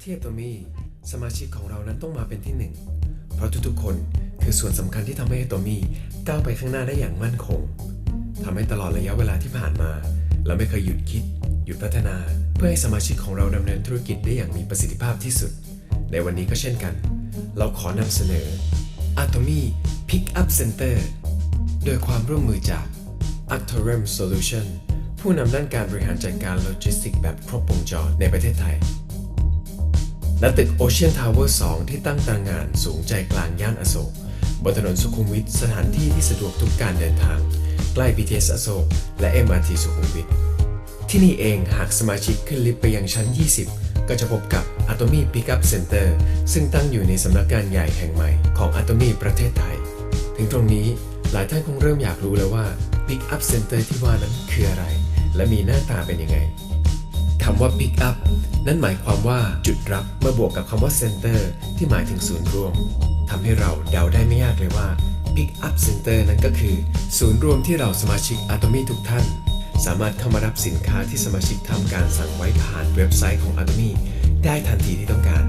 เที่ Atomy สมาชิกของเรานั้นต้องมาเป็นที่หนึ่ง เพราะทุกๆคนคือส่วนสำคัญที่ทำให้ Atomy ก้าวไปข้างหน้าได้อย่างมั่นคงทำให้ตลอดระยะเวลาที่ผ่านมา เราไม่เคยหยุดคิด หยุดพัฒนา เพื่อให้สมาชิกของเราดำเนินธุรกิจได้อย่างมีประสิทธิภาพที่สุด ในวันนี้ก็เช่นกัน เราขอนำเสนอ Atomy Pick Up Center โดยความร่วมมือจาก Actorem Solution ผู้นำด้านการบริหารจัดการโลจิสติกส์แบบครบวงจรในประเทศไทย ณตึก Ocean Tower 2ที่ตั้งตระหงานสูงใจกลางย่านอโศก บนถนนสุขุมวิทสถานที่ที่สะดวกทุกการเดินทาง ใกล้ BTS อโศก และ MRT สุขุมวิทที่นี่เองหากสมาชิกขึ้นลิฟต์ไปยังชั้น 20 ก็จะพบกับ Atomy Pickup Center ซึ่งตั้งอยู่ในสำนักงานใหญ่แห่งใหม่ของ Atomy ประเทศไทย ถึงตรงนี้หลายท่านคงเริ่มอยากรู้แล้วว่า Pick Up Center ที่ว่านั้นคืออะไร และมีหน้าตาเป็นยังไง คำว่า Pick Up นั่นหมายความว่าจุดรับเมื่อบวกกับคำว่า Center ที่หมายถึงศูนย์รวมทำให้เราเดาได้ไม่ยากเลยว่า Pick Up Center นั้นก็คือ ศูนย์รวมที่เราสมาชิก Atomy ทุกท่าน สามารถเข้ามารับสินค้าที่สมาชิกทำการสั่งไว้ผ่านเว็บไซต์ของ Atomy ได้ทันทีที่ต้องการ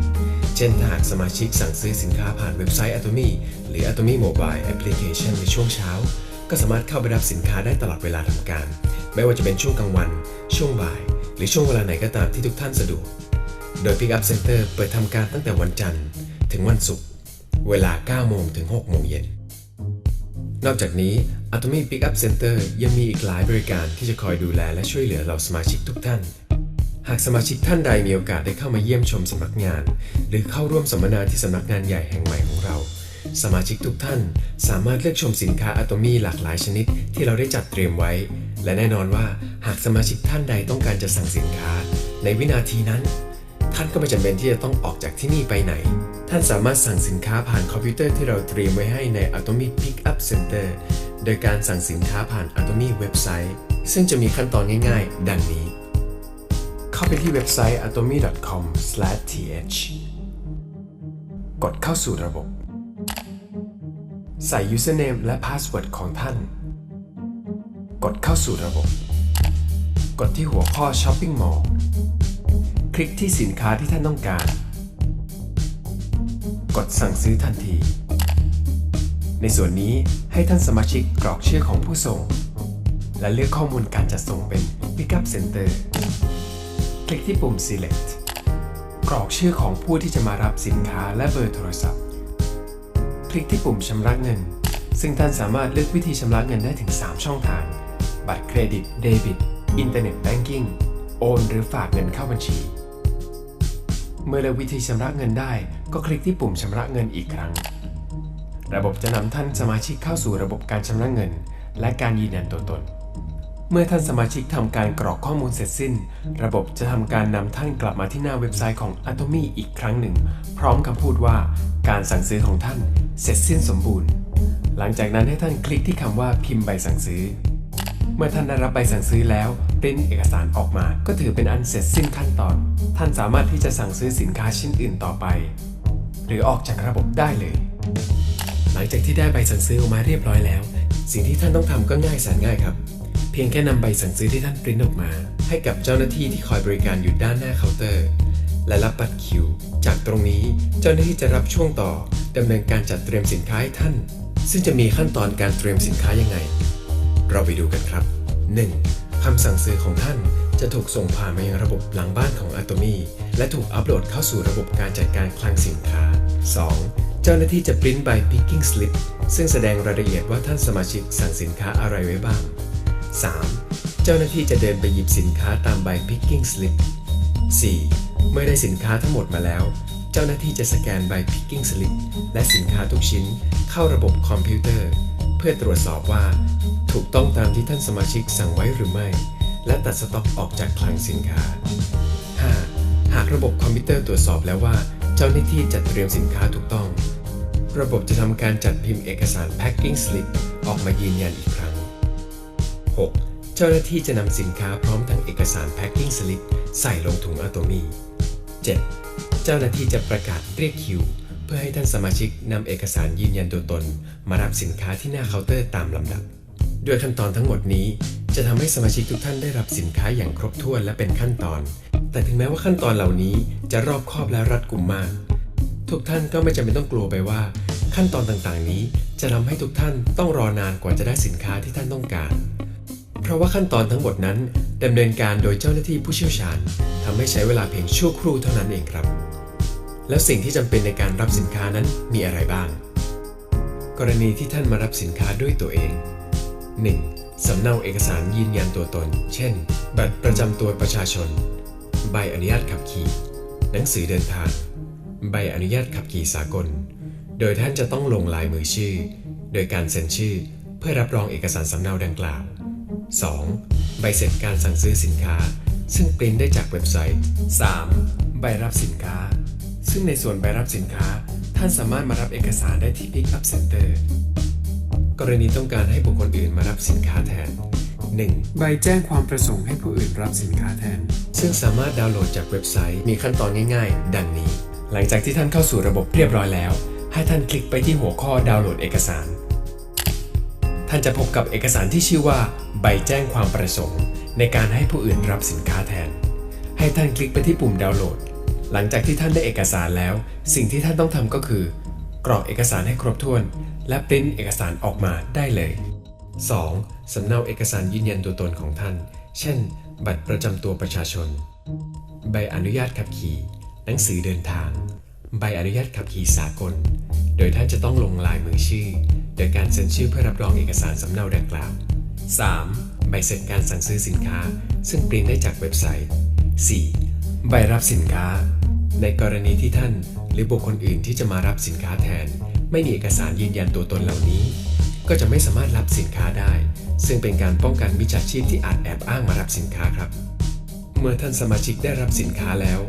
เช่นถ้าหากสมาชิกสั่งซื้อสินค้าผ่านเว็บไซต์ Atomy หรือ Atomy Mobile Application ในช่วงเช้า ก็สามารถเข้าไปรับสินค้าได้ตลอดเวลาทำการ ไม่ว่าจะเป็นช่วงกลางวัน ช่วงบ่าย รือช่วงเวลาไหนก็ตามที่ทุกท่านสะดวก โดย Pick Up Center เปิดทำการตั้งแต่วันจันทร์ถึงวันศุกร์ เวลา 9 โมงถึง 6 โมงเย็น นอกจากนี้ Atomy Pickup Center ยังมีอีกหลายบริการที่จะคอยดูแลและช่วยเหลือเราสมาชิกทุกท่าน หากสมาชิกท่านใดมีโอกาสได้เข้ามาเยี่ยมชมสำนักงาน หรือเข้าร่วมสัมมนาที่สำนักงานใหญ่แห่งใหม่ของเรา สมาชิกทุกท่าน สามารถเลือกชมสินค้า Atomy หลากหลายชนิดที่เราได้จัดเตรียมไว้ และแน่นอนว่าหากสมาชิกท่านใดต้องการจะสั่งสินค้า ในวินาทีนั้น ท่านก็ไม่จำเป็นที่จะต้องออกจากที่นี่ไปไหน ท่านสามารถสั่งสินค้าผ่านคอมพิวเตอร์ที่เราเตรียมไว้ให้ใน Atomy Pickup Center โดยการสั่งสินค้าผ่าน Atomy เว็บไซต์ ซึ่งจะมีขั้นตอนง่ายๆ ดังนี้ เข้าไปที่เว็บไซต์ atomy.com/th กดเข้าสู่ระบบ ใส่ username และ password ของท่าน กดเข้าสู่ระบบ กดที่หัวข้อ shopping mall คลิกที่สินค้าที่ท่านต้องการ กดสั่งซื้อทันที ในส่วนนี้ให้ท่านสมาชิกกรอกชื่อของผู้ส่ง และเลือกข้อมูลการจัดส่งเป็น Pickup Center คลิกที่ปุ่ม Select กรอกชื่อของผู้ที่จะมารับสินค้าและเบอร์โทรศัพท์ คลิกที่ปุ่มชำระเงิน ซึ่งท่านสามารถเลือกวิธีชำระเงินได้ถึง 3 ช่องทาง บัตรเครดิต เดบิต อินเทอร์เน็ตแบงกิ้ง โอน หรือฝากเงินเข้าบัญชี เมื่อเลือกวิธีชำระเงินได้ ก็คลิกที่ปุ่มชำระเงินอีกครั้ง ระบบจะนำท่านสมาชิกเข้าสู่ระบบการชำระเงิน และการยืนยันตัวตน เมื่อท่านสมาชิกทำการกรอกข้อมูลเสร็จสิ้น ระบบจะทำการนำท่านกลับมาที่หน้าเว็บไซต์ของ Atomy อีกครั้งหนึ่ง พร้อมคำพูดว่าการสั่งซื้อของท่านเสร็จสิ้นสมบูรณ์ หลังจากนั้นให้ท่านคลิกที่คำว่าพิมพ์ใบสั่งซื้อ เมื่อท่านได้รับใบสั่งซื้อแล้วปริ้นเอกสารออกมา ก็ถือเป็นอันเสร็จสิ้นขั้นตอน ท่านสามารถที่จะสั่งซื้อสินค้าชิ้นอื่นต่อไป หรือออกจากระบบได้เลย หลังจากที่ได้ใบสั่งซื้อออกมาเรียบร้อยแล้ว สิ่งที่ท่านต้องทำก็ง่ายแสนง่ายครับ เพียงแค่นำใบสั่งซื้อที่ท่านปริ้นออกมา ให้กับเจ้าหน้าที่ที่คอยบริการอยู่ด้านหน้าเคาน์เตอร์ และรับบัตรคิว จากตรงนี้เจ้าหน้าที่จะรับช่วงต่อดำเนินการจัดเตรียมสินค้าให้ท่าน ซึ่งจะมีขั้นตอนการเตรียมสินค้ายังไง เราไปดูกันครับ 1. คำสั่งซื้อของท่านจะถูกส่งผ่านมายังระบบหลังบ้านของ Atomy และถูกอัปโหลดเข้าสู่ระบบการจัดการคลังสินค้า 2. เจ้าหน้าที่จะปริ้นใบ picking slip ซึ่งแสดงรายละเอียดว่าท่านสมาชิกสั่งสินค้าอะไรไว้บ้าง 3. เจ้าหน้าที่จะเดินไปหยิบสินค้าตามใบ picking slip 4. เมื่อได้สินค้าทั้งหมดมาแล้ว เจ้าหน้าที่จะสแกนใบ picking slip และสินค้าทุกชิ้นเข้าระบบคอมพิวเตอร์ เพื่อตรวจสอบว่า ถูกต้องตามที่ท่านสมาชิกสั่งไว้หรือไม่ และตัดสต็อกออกจากคลังสินค้า 5. หากระบบคอมพิวเตอร์ตรวจสอบแล้วว่า เจ้าหน้าที่จัดเตรียมสินค้าถูกต้อง ระบบจะทำการจัดพิมพ์เอกสาร packing slip ออกมายืนยันอีกครั้ง 6. เจ้าหน้าที่จะนำสินค้าพร้อมทั้งเอกสาร packing slip ใส่ลงถุงอะโตมี 7. เจ้าหน้าที่จะประกาศเรียกคิว พื่อให้ท่านสมาชิกนำเอกสารยืนยันตัวตน มารับสินค้าที่หน้าเคาน์เตอร์ตามลำดับ ด้วยขั้นตอนทั้งหมดนี้ จะทำให้สมาชิกทุกท่านได้รับสินค้าอย่างครบถ้วนและเป็นขั้นตอน แต่ถึงแม้ว่าขั้นตอนเหล่านี้จะรอบคอบและรัดกุมมาก ทุกท่านก็ไม่จำเป็นต้องกลัวไปว่า ขั้นตอนต่างๆ นี้จะทำให้ทุกท่านต้องรอนานกว่าจะได้สินค้าที่ท่านต้องการ เพราะว่าขั้นตอนทั้งหมดนั้นดำเนินการโดยเจ้าหน้าที่ผู้เชี่ยวชาญทำให้ใช้เวลาเพียงชั่วครู่เท่านั้นเองครับ แล้วสิ่งที่จำเป็นในการรับสินค้านั้นมีอะไรบ้าง กรณีที่ท่านมารับสินค้าด้วยตัวเอง 1. สำเนาเอกสารยืนยันตัวตน เช่น บัตรประจำตัวประชาชน ใบอนุญาตขับขี่ หนังสือเดินทาง ใบอนุญาตขับขี่สากล โดยท่านจะต้องลงลายมือชื่อ โดยการเซ็นชื่อ เพื่อรับรองเอกสารสำเนาดังกล่าว 2. ใบเสร็จการสั่งซื้อสินค้า ซึ่งปริ้นได้จากเว็บไซต์ 3. ใบรับสินค้า ซึ่งในส่วนใบรับสินค้า ท่านสามารถมารับเอกสารได้ที่ Pick Up Center กรณีต้องการให้บุคคลอื่นมารับสินค้าแทน 1. ใบแจ้งความประสงค์ให้ผู้อื่นรับสินค้าแทน ซึ่งสามารถดาวน์โหลดจากเว็บไซต์มีขั้นตอนง่ายๆ ดังนี้ หลังจากที่ท่านเข้าสู่ระบบเรียบร้อยแล้ว ให้ท่านคลิกไปที่หัวข้อดาวน์โหลดเอกสาร ท่านจะพบกับเอกสารที่ชื่อว่า ใบแจ้งความประสงค์ ในการให้ผู้อื่นรับสินค้าแทน ให้ท่านคลิกไปที่ปุ่มดาวน์โหลด หลังจากที่ท่านได้เอกสารแล้ว สิ่งที่ท่านต้องทำก็คือ กรอกเอกสารให้ครบถ้วน และปริ้นเอกสารออกมาได้เลย 2. สำเนาเอกสารยืนยันตัวตนของท่าน เช่น บัตรประจำตัวประชาชน ใบอนุญาตขับขี่ หนังสือเดินทาง ใบอนุญาตขับขี่สากล โดยท่านจะต้องลงลายมือชื่อ โดยการเซ็นชื่อเพื่อรับรองเอกสารสำเนาดังกล่าว 3. ใบเสร็จการสั่งซื้อสินค้า ซึ่งปริ้นได้จากเว็บไซต์ 4. ใบรับสินค้า ในกรณีที่ท่าน หรือบุคคลอื่นที่จะมารับสินค้าแทน ไม่มีเอกสารยืนยันตัวตนเหล่านี้ ก็จะไม่สามารถรับสินค้าได้ ซึ่งเป็นการป้องกันมิจฉาชีพที่อาจแอบอ้างมารับสินค้าครับ เมื่อท่านสมาชิกได้รับสินค้าแล้ว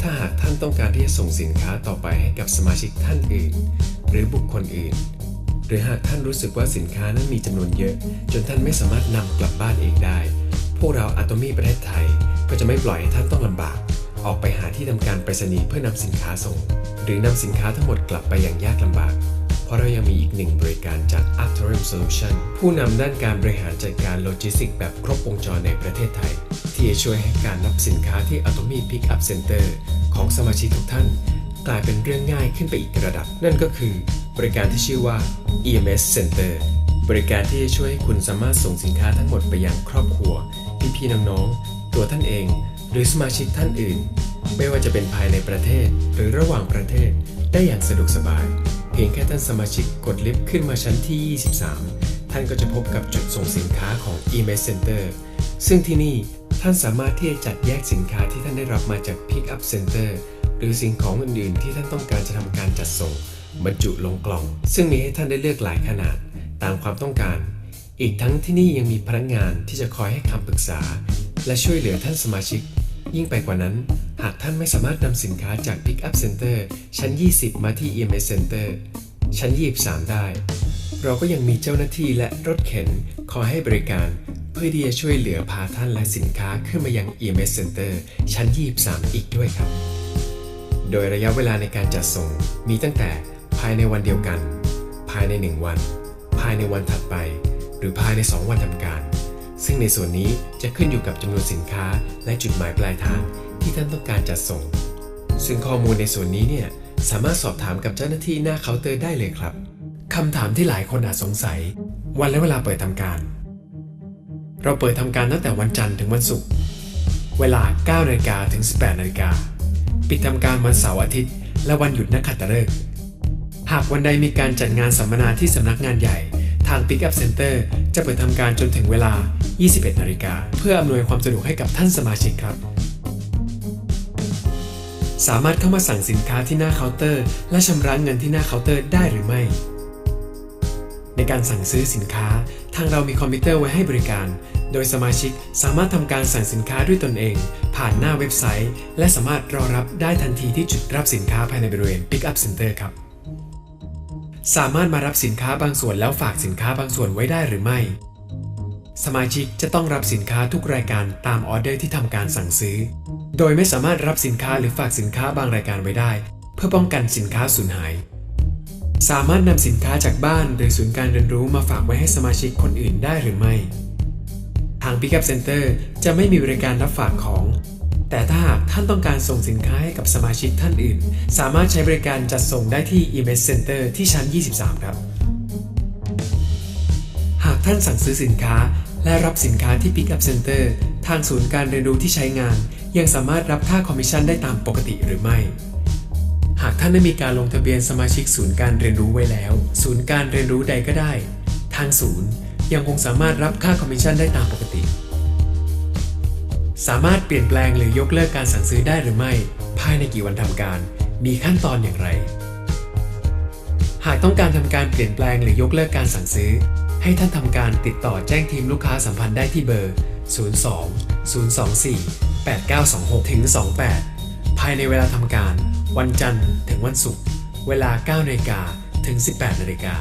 ถ้าหากท่านต้องการที่จะส่งสินค้าต่อไปให้กับสมาชิกท่านอื่น หรือบุคคลอื่น หรือหากท่านรู้สึกว่าสินค้านั้นมีจำนวนเยอะ จนท่านไม่สามารถนำกลับบ้านเองได้ พวกเราอาตมีประเทศไทยก็จะไม่ปล่อยให้ท่านต้องลำบาก ออกไปหาที่ทำการไปรษณีย์เพื่อนำสินค้าส่ง หรือนำสินค้าทั้งหมดกลับไปอย่างยากลำบาก เพราะเรายังมีอีกหนึ่งบริการจาก Aptorium Solution ผู้นำด้านการบริหารจัดการโลจิสติกส์แบบครบวงจรในประเทศไทย ที่จะช่วยให้การรับสินค้าที่ Atomy Pick Up Center ของสมาชิกทุกท่าน กลายเป็นเรื่องง่ายขึ้นไปอีกระดับ นั่นก็คือบริการที่ชื่อว่า EMS Center บริการที่จะช่วยให้คุณสามารถส่งสินค้าทั้งหมดไปยังครอบครัว พี่ๆน้องๆตัวท่านเอง หรือสมาชิกท่านอื่น ไม่ว่าจะเป็นภายในประเทศหรือระหว่างประเทศได้อย่างสะดวกสบาย เพียงแค่ท่านสมาชิกกดลิฟต์ขึ้นมาชั้นที่ 23 ท่านก็จะพบกับจุดส่งสินค้าของ EMS Center ซึ่งที่นี่ท่านสามารถที่จะจัดแยกสินค้าที่ท่านได้รับมาจาก Pick Up Center หรือสิ่งของอื่นๆ ที่ท่านต้องการจะทำการจัดส่ง บรรจุลงกล่อง ซึ่งมีให้ท่านได้เลือกหลายขนาด ตามความต้องการ อีกทั้งที่นี่ยังมีพนักงานที่จะคอยให้คำปรึกษา และช่วยเหลือท่านสมาชิก ยิ่งไปกว่านั้น หากท่านไม่สามารถนำสินค้าจาก Pick Up Center ชั้น 20 มาที่ EMS Center ชั้น 23 ได้ เราก็ยังมีเจ้าหน้าที่และรถเข็นคอยให้บริการ เพื่อที่จะช่วยเหลือพาท่านและสินค้าขึ้นมายัง EMS Center ชั้น 23 อีกด้วยครับ โดยระยะเวลาในการจัดส่งมีตั้งแต่ภายในวันเดียวกัน ภายใน 1 วัน ภายในวันถัดไป หรือภายใน 2 วันทำการ ซึ่งในส่วนนี้จะขึ้นอยู่กับจำนวนสินค้าและจุดหมายปลายทางที่ท่านต้องการจัดส่ง ซึ่งข้อมูลในส่วนนี้เนี่ยสามารถสอบถามกับเจ้าหน้าที่หน้าเคาน์เตอร์ได้เลยครับคำถามที่หลายคนอาจสงสัย วันและเวลาเปิดทำการ เราเปิดทำการตั้งแต่วันจันทร์ถึงวันศุกร์เวลา 9นาฬิกาถึง 18นาฬิกาปิดทำการวันเสาร์อาทิตย์ และวันหยุดนักขัตฤกษ์หากวันใดมีการจัดงานสัมมนาที่สำนักงานใหญ่ ทาง Pick Up Center จะเปิดทำการจนถึงเวลา 21 นาฬิกา เพื่ออำนวยความสะดวกให้กับท่านสมาชิกครับ สามารถเข้ามาสั่งสินค้าที่หน้าเคาน์เตอร์ และชำระเงินที่หน้าเคาน์เตอร์ได้หรือไม่ ในการสั่งซื้อสินค้า ทางเรามีคอมพิวเตอร์ไว้ให้บริการ โดยสมาชิกสามารถทำการสั่งสินค้าด้วยตนเอง ผ่านหน้าเว็บไซต์ และสามารถรอรับได้ทันทีที่จุดรับสินค้าภายในบริเวณ Pick Up Center ครับ สามารถมารับสินค้าบางส่วนแล้วฝากสินค้าบางส่วนไว้ได้หรือไม่ สมาชิกจะต้องรับสินค้าทุกรายการตามออเดอร์ที่ทำการสั่งซื้อ โดยไม่สามารถรับสินค้าหรือฝากสินค้าบางรายการไว้ได้ เพื่อป้องกันสินค้าสูญหาย สามารถนำสินค้าจากบ้านหรือศูนย์การเรียนรู้มาฝากไว้ให้สมาชิกคนอื่นได้หรือไม่ ทาง Pickup Center จะไม่มีบริการรับฝากของ แต่ถ้าหากท่านต้องการส่งสินค้าให้กับสมาชิกท่านอื่น สามารถใช้บริการจัดส่งได้ที่ Image Center ที่ชั้น 23 ครับ หากท่านสั่งซื้อสินค้าและรับสินค้าที่ Pick Up Center ทางศูนย์การเรียนรู้ที่ใช้งาน ยังสามารถรับค่าคอมมิชชั่นได้ตามปกติหรือไม่ หากท่านได้มีการลงทะเบียนสมาชิกศูนย์การเรียนรู้ไว้แล้ว ศูนย์การเรียนรู้ใดก็ได้ ทางศูนย์ยังคงสามารถรับค่าคอมมิชชั่นได้ตามปกติ สามารถเปลี่ยนแปลงหรือยกเลิกการสั่งซื้อได้หรือไม่ ภายในกี่วันทำการ มีขั้นตอนอย่างไร หากต้องการทำการเปลี่ยนแปลงหรือยกเลิกการสั่งซื้อ ให้ท่านทำการติดต่อแจ้งทีมลูกค้าสัมพันธ์ได้ที่เบอร์ 02 024 8926ถึง28 ภายในเวลาทำการ วันจันทร์ถึงวันศุกร์ เวลา9นาฬิกาถึง 18นาฬิกา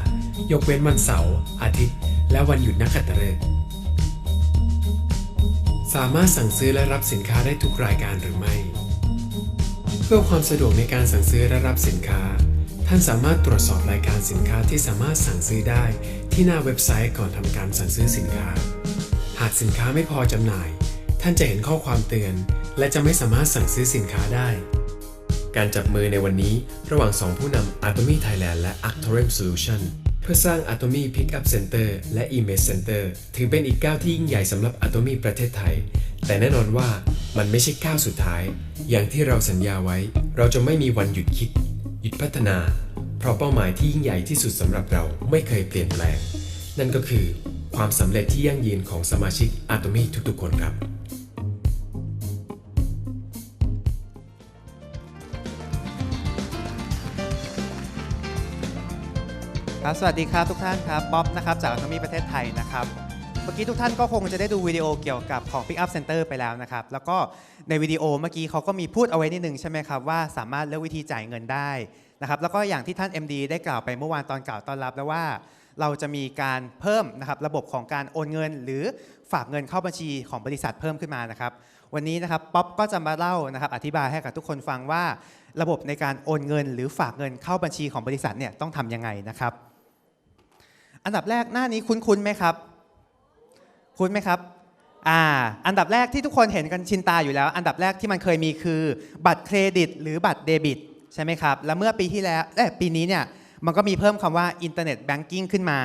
ยกเว้นวันเสาร์ อาทิตย์ และวันหยุดนักขัตฤกษ์ สามารถสั่งซื้อและรับสินค้าได้ทุกรายการหรือไม่ เพื่อความสะดวกในการสั่งซื้อและรับสินค้า ท่านสามารถตรวจสอบรายการสินค้าที่สามารถสั่งซื้อได้ที่หน้าเว็บไซต์ก่อนทำการสั่งซื้อสินค้า หากสินค้าไม่พอจำหน่าย ท่านจะเห็นข้อความเตือน และจะไม่สามารถสั่งซื้อสินค้าได้ การจับมือในวันนี้ระหว่าง 2 ผู้นำ Atomy Thailand และ a c t o r i m Solution พื่อสร้าง Atomy Pickup Center และ Image Center ถือเป็นอีกก้าวที่ยิ่งใหญ่สำหรับ Atomy ประเทศไทย แต่แน่นอนว่ามันไม่ใช่ก้าวสุดท้าย อย่างที่เราสัญญาไว้ เราจะไม่มีวันหยุดคิด หยุดพัฒนา เพราะเป้าหมายที่ยิ่งใหญ่ที่สุดสำหรับเราไม่เคยเปลี่ยนแปลง นั่นก็คือความสำเร็จที่ยั่งยืนของสมาชิก Atomy ทุกๆคนครับ ครับสวัสดีครับทุกท่านครับบ๊อบนะครับจากอัตมีประเทศไทยนะครับเมื่อกี้ทุกท่านก็คงจะได้ดูวิดีโอเกี่ยวกับของ Pick Up Center ไปแล้วนะครับ แล้วก็ในวิดีโอเมื่อกี้เขาก็มีพูดเอาไว้นิดนึงใช่ไหมครับว่าสามารถเลือกวิธีจ่ายเงินได้นะครับแล้วก็อย่างที่ท่าน MD ได้กล่าวไปเมื่อวานตอนกล่าวต้อนรับแล้วว่า เราจะมีการเพิ่มนะครับระบบของการโอนเงิน หรือฝากเงินเข้าบัญชีของบริษัทเพิ่มขึ้นมานะครับวันนี้นะครับป๊อปก็จะมาเล่านะครับอธิบายให้กับทุกคนฟังว่า ระบบในการโอนเงิน หรือฝากเงินเข้าบัญชีของบริษัทเนี่ยต้องทำยังไงนะครับ อันดับแรกหน้านี้คุ้นๆไหมครับ คุ้นไหมครับอ่าอันดับแรกที่ทุกคนเห็นกันชินตาอยู่แล้ว อันดับแรกที่มันเคยมีคือบัตรเครดิต หรือบัตรเดบิตใช่ไหมครับแล้วเมื่อปีที่แล้วเอ้ยปีนี้เนี่ยมันก็มีเพิ่มคำว่าอินเทอร์เน็ตแบงกิ้งขึ้นมา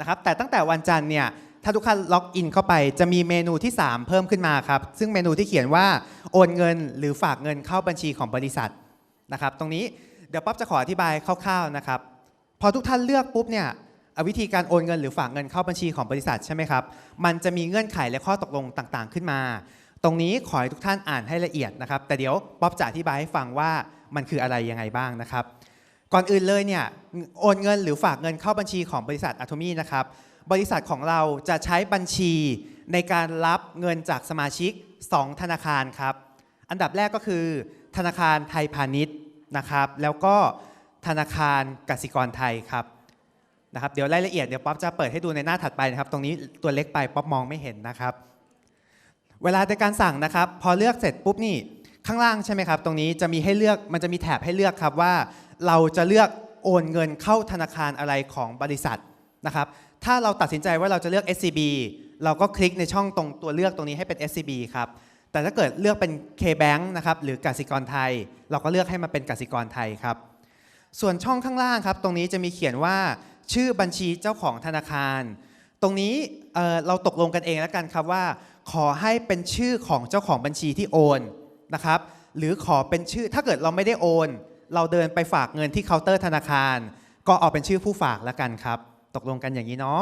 นะครับแต่ตั้งแต่วันจันทร์เนี่ยถ้าทุกท่านล็อกอินเข้าไปจะมีเมนูที่ 3 เพิ่มขึ้นมาครับ ซึ่งเมนูที่เขียนว่าโอนเงินหรือฝากเงินเข้าบัญชีของบริษัทนะครับตรงนี้เดี๋ยวป๊อบจะขออธิบายคร่าวๆนะครับพอทุกท่านเลือกปุ๊บเนี่ย วิธีการโอนเงินหรือฝากเงินเข้าบัญชีของบริษัทใช่ไหมครับ มันจะมีเงื่อนไขและข้อตกลงต่างๆ ขึ้นมา ตรงนี้ขอให้ทุกท่านอ่านให้ละเอียดนะครับ แต่เดี๋ยวป๊อบจะอธิบายให้ฟังว่ามันคืออะไรยังไงบ้างนะครับ ก่อนอื่นเลยเนี่ยโอนเงินหรือฝากเงินเข้าบัญชีของบริษัทอะโทมี่นะครับ บริษัทของเราจะใช้บัญชีในการรับเงินจากสมาชิก 2 ธนาคารครับ อันดับแรกก็คือ ธนาคารไทยพาณิชย์นะครับ แล้วก็ธนาคารกสิกรไทยครับ นะครับเดี๋ยวรายละเอียดเดี๋ยวป๊อปจะเปิดให้ดูในหน้าถัดไปนะครับ ตรงนี้ตัวเล็กไปป๊อปมองไม่เห็นนะครับ เวลาในการสั่งนะครับ พอเลือกเสร็จปุ๊บนี่ข้างล่างใช่ไหมครับ ตรงนี้จะมีให้เลือกมันจะมีแถบให้เลือกครับว่า เราจะเลือกโอนเงินเข้าธนาคารอะไรของบริษัทนะครับ ถ้าเราตัดสินใจว่าเราจะเลือก SCB เราก็คลิกในช่องตรงตัวเลือกตรงนี้ให้เป็น SCB ครับแต่ถ้าเกิดเลือกเป็น KBank นะครับหรือกสิกรไทย เราก็เลือกให้มาเป็นกสิกรไทยครับส่วนช่องข้างล่างครับ ตรงนี้จะมีเขียนว่า ชื่อบัญชีเจ้าของธนาคาร ตรงนี้เเราตกลงกันเองแล้วกันครับว่า ขอให้เป็นชื่อของเจ้าของบัญชีที่โอนนะครับหรือขอเป็นชื่อถ้าเกิดเราไม่ได้โอน เราเดินไปฝากเงินที่เคาน์เตอร์ธนาคาร ก็เอาเป็นชื่อผู้ฝากแล้วกันครับ ตกลงกันอย่างนี้เนาะ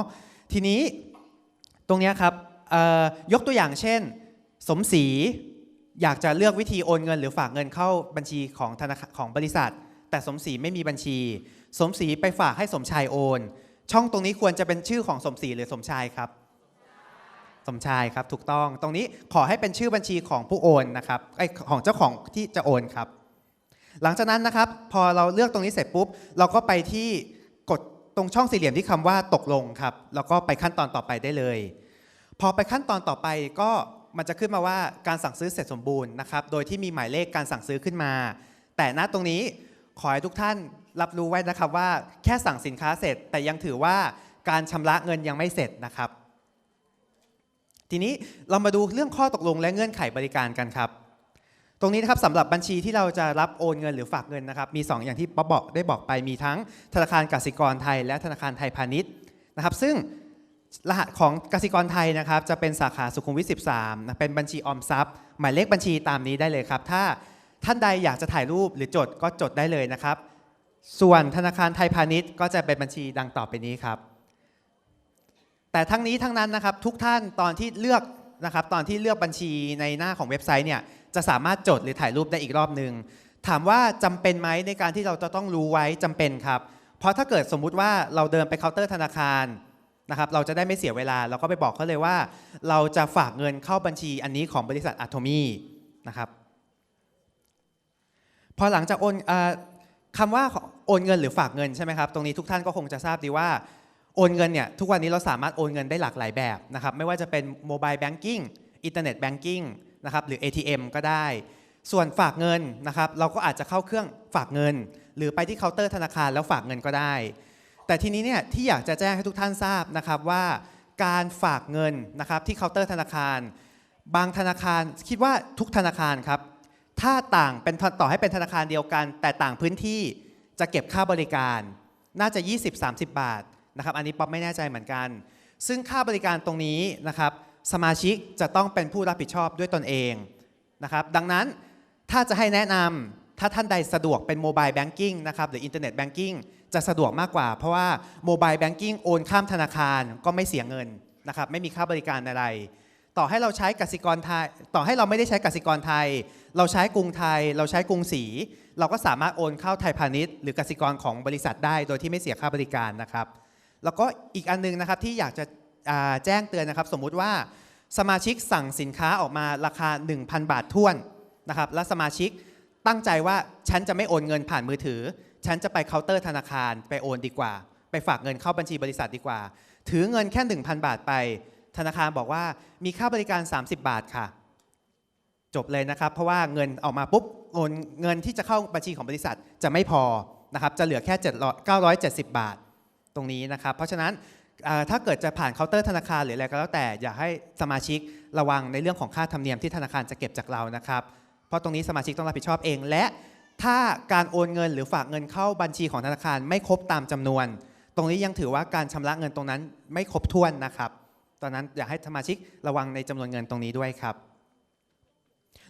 ทีนี้ตรงนี้ครับยกตัวอย่างเช่น สมศรีอยากจะเลือกวิธีโอนเงิน หรือฝากเงินเข้าบัญชีของธนาคารของบริษัท แต่สมศรีไม่มีบัญชี สมศรีไปฝากให้สมชายโอน ช่องตรงนี้ควรจะเป็นชื่อของสมศรีหรือสมชายครับ สมชายครับถูกต้อง ตรงนี้ขอให้เป็นชื่อบัญชีของผู้โอนนะครับไอของเจ้าของที่จะโอนครับ หลังจากนั้นนะครับ พอเราเลือกตรงนี้เสร็จปุ๊บ เราก็ไปที่กดตรงช่องสี่เหลี่ยมที่คำว่าตกลงครับ แล้วก็ไปขั้นตอนต่อไปได้เลย พอไปขั้นตอนต่อไปก็มันจะขึ้นมาว่าการสั่งซื้อเสร็จสมบูรณ์นะครับ โดยที่มีหมายเลขการสั่งซื้อขึ้นมา แต่ณตรงนี้ขอให้ทุกท่าน รับรู้ไว้นะครับว่าแค่สั่งสินค้าเสร็จ แต่ยังถือว่าการชำระเงินยังไม่เสร็จนะครับ ทีนี้เรามาดูเรื่องข้อตกลงและเงื่อนไขบริการกันครับ ตรงนี้นะครับสำหรับบัญชีที่เราจะรับโอนเงินหรือฝากเงินนะครับ มี 2 อย่างที่ป๊อบบอกได้บอกไปมีทั้งธนาคารกสิกรไทย และธนาคารไทยพาณิชย์นะครับ ซึ่งรหัสของกสิกรไทยนะครับ จะเป็นสาขาสุขุมวิท 13นะเป็นบัญชีออมทรัพย์ หมายเลขบัญชีตามนี้ได้เลยครับ ถ้าท่านใดอยากจะถ่ายรูปหรือจดก็จดได้เลยนะครับ ส่วนธนาคารไทยพาณิชย์ก็จะเป็นบัญชีดังต่อไปนี้ครับ แต่ทั้งนี้ทั้งนั้นนะครับทุกท่านตอนที่เลือกนะครับตอนที่เลือกบัญชีในหน้าของเว็บไซต์เนี่ยจะสามารถจดหรือถ่ายรูปได้อีกรอบหนึ่งถามว่าจำเป็นไหมในการที่เราจะต้องรู้ไว้จำเป็นครับ เพราะถ้าเกิดสมมุติว่าเราเดินไปเคาน์เตอร์ธนาคารนะครับเราจะได้ไม่เสียเวลา เราก็ไปบอกเขาเลยว่า เราจะฝากเงินเข้าบัญชีอันนี้ของบริษัทอะโทมีนะครับพอหลังจากโอนอ คำว่าโอนเงินหรือฝากเงินใช่ไหมครับตรงนี้ทุกท่านก็คงจะทราบดีว่าโอนเงินเนี่ยทุกวันนี้เราสามารถโอนเงินได้หลากหลายแบบนะครับไม่ว่าจะเป็นโมบายแบงกิ้งอินเทอร์เน็ตแบงกิ้งนะครับหรือ ATM ก็ได้ ส่วนฝากเงินนะครับเราก็อาจจะเข้าเครื่องฝากเงิน หรือไปที่เคาน์เตอร์ธนาคารแล้วฝากเงินก็ได้ แต่ทีนี้เนี่ยที่อยากจะแจ้งให้ทุกท่านทราบนะครับว่าการฝากเงินนะครับที่เคาน์เตอร์ธนาคาร บางธนาคารคิดว่าทุกธนาคารครับ ถ้าต่างเป็นต่อให้เป็นธนาคารเดียวกัน แต่ต่างพื้นที่จะเก็บค่าบริการ น่าจะ 20-30 บาทนะครับ อันนี้ป๊อปไม่แน่ใจเหมือนกัน ซึ่งค่าบริการตรงนี้นะครับ สมาชิกจะต้องเป็นผู้รับผิดชอบด้วยตนเองนะครับ ดังนั้นถ้าจะให้แนะนำถ้าท่านใดสะดวกเป็นโมบายแบงกิ้งนะครับหรืออินเทอร์เน็ตแบงกิ้งจะสะดวกมากกว่า เพราะว่าโมบายแบงกิ้งโอนข้ามธนาคารก็ไม่เสียเงินนะครับ ไม่มีค่าบริการอะไร ต่อให้เราใช้กสิกรไทย ต่อให้เราไม่ได้ใช้กสิกรไทย เราใช้กรุงไทย เราใช้กรุงศรี เราก็สามารถโอนเข้าไทยพาณิชย์หรือกสิกรของบริษัทได้ โดยที่ไม่เสียค่าบริการนะครับ แล้วก็อีกอันนึงนะครับที่อยากจะแจ้งเตือนนะครับ สมมุติว่าสมาชิกสั่งสินค้าออกมาราคา 1,000 บาทท้วนนะครับ และสมาชิกตั้งใจว่าฉันจะไม่โอนเงินผ่านมือถือ ฉันจะไปเคาน์เตอร์ธนาคารไปโอนดีกว่า ไปฝากเงินเข้าบัญชีบริษัทดีกว่า ถือเงินแค่ 1,000 บาทไป ธนาคารบอกว่ามีค่าบริการ 30 บาทค่ะ จบเลยนะครับ เพราะว่าเงินออกมาปุ๊บโอนเงินที่จะเข้าบัญชีของบริษัทจะไม่พอนะครับจะเหลือแค่7 970 บาทตรงนี้นะครับ เพราะฉะนั้นถ้าเกิดจะผ่านเคาน์เตอร์ธนาคารหรืออะไรก็แล้วแต่อยากให้สมาชิกระวังในเรื่องของค่าธรรมเนียมที่ธนาคารจะเก็บจากเรานะครับ เพราะตรงนี้สมาชิกต้องรับผิดชอบเอง และถ้าการโอนเงินหรือฝากเงินเข้าบัญชีของธนาคารไม่ครบตามจำนวน ตรงนี้ยังถือว่าการชำระเงินตรงนั้นไม่ครบถ้วนนะครับ ตอนนั้นอยากให้สมาชิกระวังในจำนวนเงินตรงนี้ด้วยครับ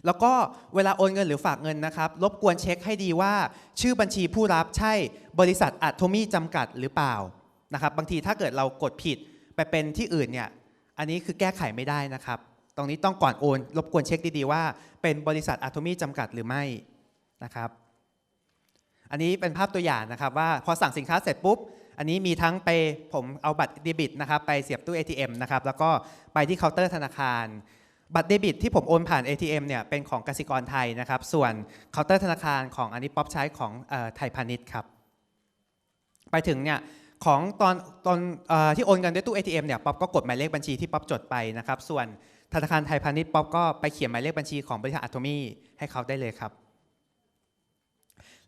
แล้วก็เวลาโอนเงินหรือฝากเงินนะครับรบกวนเช็คให้ดีว่า ชื่อบัญชีผู้รับใช่บริษัทอัตโทมี่จำกัดหรือเปล่านะครับ บางทีถ้าเกิดเรากดผิดไปเป็นที่อื่นเนี่ยอันนี้คือแก้ไขไม่ได้นะครับ ตรงนี้ต้องก่อนโอน รบกวนเช็คดีๆว่า เป็นบริษัทอัตโทมี่จำกัดหรือไม่นะครับ อันนี้เป็นภาพตัวอย่างนะครับว่าพอสั่งสินค้าเสร็จปุ๊บ อันนี้มีทั้งไปผมเอาบัตรเดบิตนะครับไปเสียบตู้ ATM นะครับแล้วก็ไปที่เคาน์เตอร์ธนาคาร บัตรเดบิตที่ผมโอนผ่าน ATM เนี่ยเป็นของกสิกรไทยนะครับ ส่วนเคาน์เตอร์ธนาคารของอันนี้ป๊อปใช้ของออไทยพาณิชย์ครับ ไปถึงเนี่ยของตอนตอนออที่โอนเงินด้วยตู้ ATM เนี่ยป๊อปก็กดหมายเลขบัญชีที่ป๊อปจดไปนะครับส่วนธนาคารไทยพาณิชย์ป๊อปก็ไปเขียนหมายเลขบัญชีของบริษัทอัตโทมีให้เขาได้เลยครับ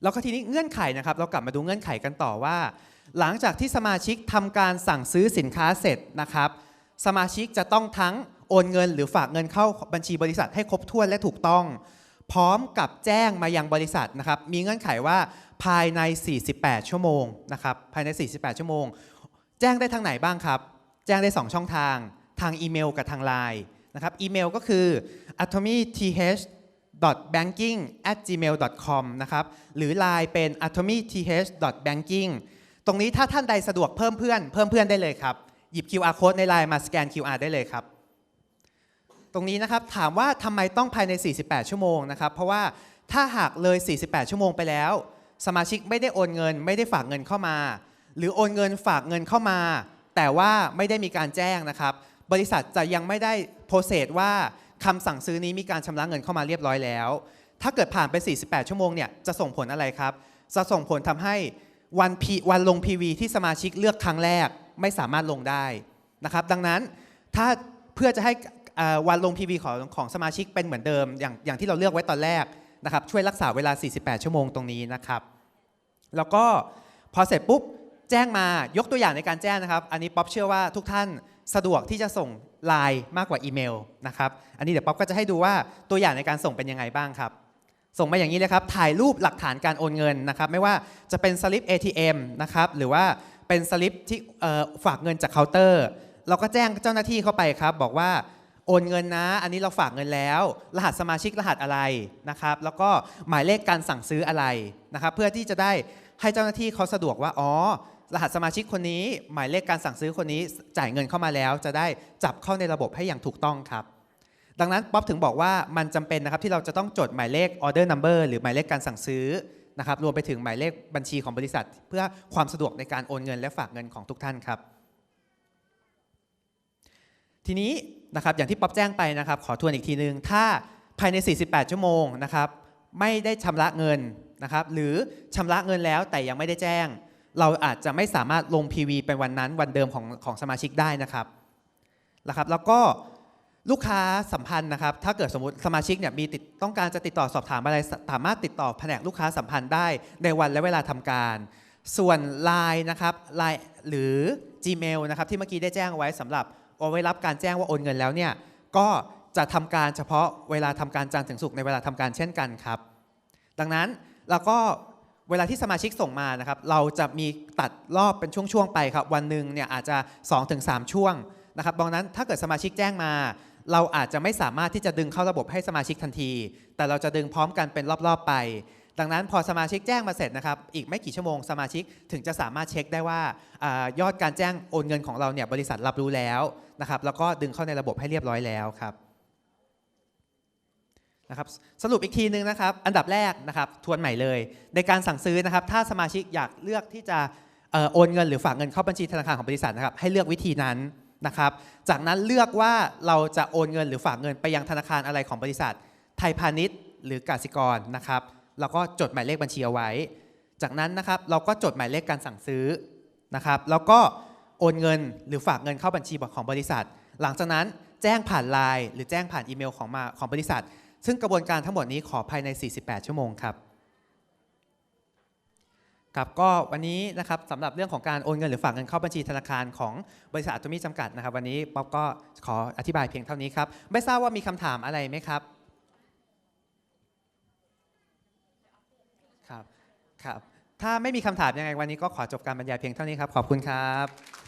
แล้วก็ทีนี้เงื่อนไขนะครับ เรากลับมาดูเงื่อนไขกันต่อว่า หลังจากที่สมาชิกทำการสั่งซื้อสินค้าเสร็จนะครับ สมาชิกจะต้องทั้งโอนเงิน หรือฝากเงินเข้าบัญชีบริษัทให้ครบถ้วนและถูกต้อง พร้อมกับแจ้งมายังบริษัทนะครับ มีเงื่อนไขว่าภายใน 48 ชั่วโมงนะครับ ภายใน 48 ชั่วโมง แจ้งได้ทางไหนบ้างครับ แจ้งได้ 2 ช่องทาง ทางอีเมลกับทางไลน์นะครับ อีเมลก็คือ atomith banking at gmail com นะครับ หรือ Line เป็น atomith banking รงนี้ถ้าท่านใดสะดวกเพิ่มเพื่อนเพิ่มเพื่อนได้เลยครับ หยิบ QR code ใน Line มาสแกน QR ได้เลยครับ ตรงนี้นะครับถามว่าทำไมต้องภายใน 48 ชั่วโมงนะครับ เพราะว่าถ้าหากเลย 48 ชั่วโมงไปแล้ว สมาชิกไม่ได้โอนเงิน ไม่ได้ฝากเงินเข้ามา หรือโอนเงินฝากเงินเข้ามา แต่ว่าไม่ได้มีการแจ้งนะครับ บริษัทจะยังไม่ได้โปรเซสว่าคำสั่งซื้อนี้มีการชำระเงินเข้ามาเรียบร้อยแล้ว ถ้าเกิดผ่านไป 48 ชั่วโมงเนี่ยจะส่งผลอะไรครับ จะส่งผลทำให้ วันพีวันลง PV ที่สมาชิกเลือกครั้งแรกไม่สามารถลงได้นะครับ ดังนั้นถ้าเพื่อจะให้วันลง PV ของของสมาชิกเป็นเหมือนเดิม อย่างอย่างที่เราเลือกไว้ตอนแรกนะครับ ช่วยรักษาเวลา 48 ชั่วโมงตรงนี้นะครับ แล้วก็พอเสร็จปุ๊บแจ้งมายกตัวอย่างในการแจ้งนะครับ อันนี้ป๊อปเชื่อว่าทุกท่านสะดวกที่จะส่งไลน์มากกว่าอีเมลนะครับ อันนี้เดี๋ยวป๊อปก็จะให้ดูว่าตัวอย่างในการส่งเป็นยังไงบ้างครับ ส่งมาอย่างนี้เลยครับ ถ่ายรูปหลักฐานการโอนเงินนะครับ ไม่ว่าจะเป็นสลิป ATM นะครับ หรือว่าเป็นสลิปที่ฝากเงินจากเคาน์เตอร์ เราก็แจ้งเจ้าหน้าที่เข้าไปครับ บอกว่าโอนเงินนะ อันนี้เราฝากเงินแล้ว รหัสสมาชิกรหัสอะไรนะครับ แล้วก็หมายเลขการสั่งซื้ออะไรนะครับ เพื่อที่จะได้ให้เจ้าหน้าที่เขาสะดวกว่า อ๋อ รหัสสมาชิกคนนี้ หมายเลขการสั่งซื้อคนนี้ จ่ายเงินเข้ามาแล้ว จะได้จับเข้าในระบบให้อย่างถูกต้องครับ ดังนั้นป๊อปถึงบอกว่ามันจำเป็นนะครับที่เราจะต้องจดหมายเลข order number หรือหมายเลขการสั่งซื้อนะครับรวมไปถึงหมายเลขบัญชีของบริษัท เพื่อความสะดวกในการโอนเงินและฝากเงินของทุกท่านครับ ทีนี้นะครับอย่างที่ป๊อปแจ้งไปนะครับ ขอทวนอีกทีนึง ถ้าภายใน 48 ชั่วโมงนะครับไม่ได้ชำระเงินนะครับหรือชำระเงินแล้วแต่ยังไม่ได้แจ้ง เราอาจจะไม่สามารถลง PV เป็นวันนั้นวันเดิมของของสมาชิกได้นะครับนะครับแล้วก็ ลูกค้าสัมพันธ์นะครับ ถ้าเกิดสมมติสมาชิกเนี่ยมีติดต้องการจะติดต่อสอบถามอะไรสามารถติดต่อแผนกลูกค้าสัมพันธ์ได้ในวันและเวลาทำการ ส่วน Line นะครับ Line หรือ Gmail นะครับที่เมื่อกี้ได้แจ้งเอาไว้สำหรับเอาไว้รับการแจ้งว่าโอนเงินแล้วเนี่ยก็จะทำการเฉพาะเวลาทำการจันทร์ถึงศุกร์ในเวลาทำการเช่นกันครับ ดังนั้นเราก็เวลาที่สมาชิกส่งมานะครับเราจะมีตัดรอบเป็นช่วงๆไปครับวันหนึ่งเนี่ยอาจจะ 2-3 ช่วงนะครับดังนั้นถ้าเกิดสมาชิกแจ้งมา เราอาจจะไม่สามารถที่จะดึงเข้าระบบให้สมาชิกทันที แต่เราจะดึงพร้อมกันเป็นรอบๆไป ดังนั้นพอสมาชิกแจ้งมาเสร็จนะครับ อีกไม่กี่ชั่วโมงสมาชิกถึงจะสามารถเช็คได้ว่าอายอดการแจ้งโอนเงินของเราเนี่ยบริษัทรับรู้แล้วนะครับแล้วก็ดึงเข้าในระบบให้เรียบร้อยแล้วครับนะครับสรุปอีกทีนึงนะครับ อันดับแรกนะครับทวนใหม่เลย ในการสั่งซื้อนะครับ ถ้าสมาชิกอยากเลือกที่จะอโอนเงินหรือฝากเงินเข้าบัญชีธนาคารของบริษัทนะครับให้เลือกวิธีนั้น นะครับ จากนั้นเลือกว่าเราจะโอนเงินหรือฝากเงินไปยังธนาคารอะไรของบริษัท ไทยพาณิชย์ หรือกสิกรนะครับแล้วก็จดหมายเลขบัญชีเอาไว้ จากนั้นนะครับเราก็จดหมายเลขการสั่งซื้อนะครับแล้วก็โอนเงินหรือฝากเงินเข้าบัญชีของบริษัท หลังจากนั้นแจ้งผ่านไลน์หรือแจ้งผ่านอีเมลของมาของบริษัท ซึ่งกระบวนการทั้งหมดนี้ขอภายใน 48 ชั่วโมงครับ ครับก็วันนี้นะครับสำหรับเรื่องของการโอนเงินหรือฝากเงินเข้าบัญชีธนาคารของบริษัทอัตโตมีจำกัดนะครับ วันนี้ป๊อบก็ขออธิบายเพียงเท่านี้ครับ ไม่ทราบว่ามีคำถามอะไรไหมครับครับครับ ถ้าไม่มีคำถามยังไงวันนี้ก็ขอจบการบรรยายเพียงเท่านี้ครับ ขอบคุณครับ